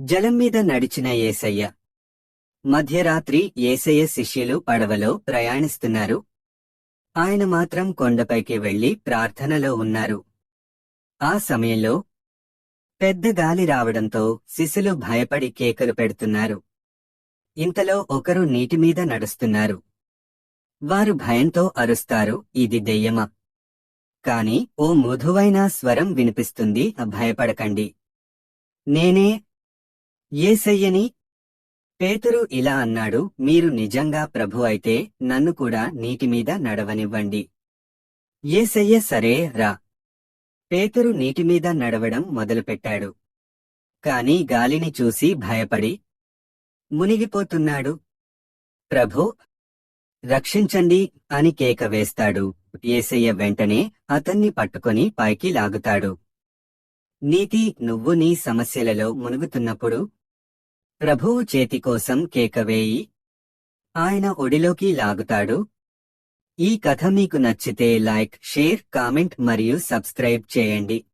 జలం మీద నడిచిన ఏసయ్య. మధ్యరాత్రి ఏసయ్య శిష్యులు పడవలో ప్రయాణిస్తున్నారు. ఆయన మాత్రం కొండపైకి వెళ్ళి ప్రార్థనలో ఉన్నారు. ఆ సమయంలో పెద్ద గాలి రావడంతో శిశులు భయపడి కేకలు పెడుతున్నారు. ఇంతలో ఒకరు నీటి మీద నడుస్తున్నారు. వారు భయంతో అరుస్తారు ఇది దెయ్యమ? కాని ఓ మృదువైన స్వరం వినిపిస్తుంది భయపడకండి. నేనే ఏసయ్యని? పేతురు ఇలా అన్నాడు మీరు నిజంగా ప్రభు అయితే నన్ను కూడా నీటి మీద నడవనివ్వండి. ఏసయ్య సరే రా. పేతురు నీటి మీద నడవడం మొదలుపెట్టాడు. కాని గాలిని చూసి భయపడి మునిగిపోతున్నాడు. ప్రభు రక్షించండి అని కేక వేస్తాడు. ఏసయ్య వెంటనే అతన్ని పట్టుకొని పైకి లాగుతాడు. నీతి నువ్వు నీ సమస్యలలో మునుగుతున్నప్పుడు ప్రభువు చేతి కోసం కేకవేయి ఆయన ఒడిలోకి లాగుతాడు. ఈ కథ మీకు నచ్చితే లైక్ షేర్ కామెంట్ మరియు సబ్స్క్రైబ్ చేయండి.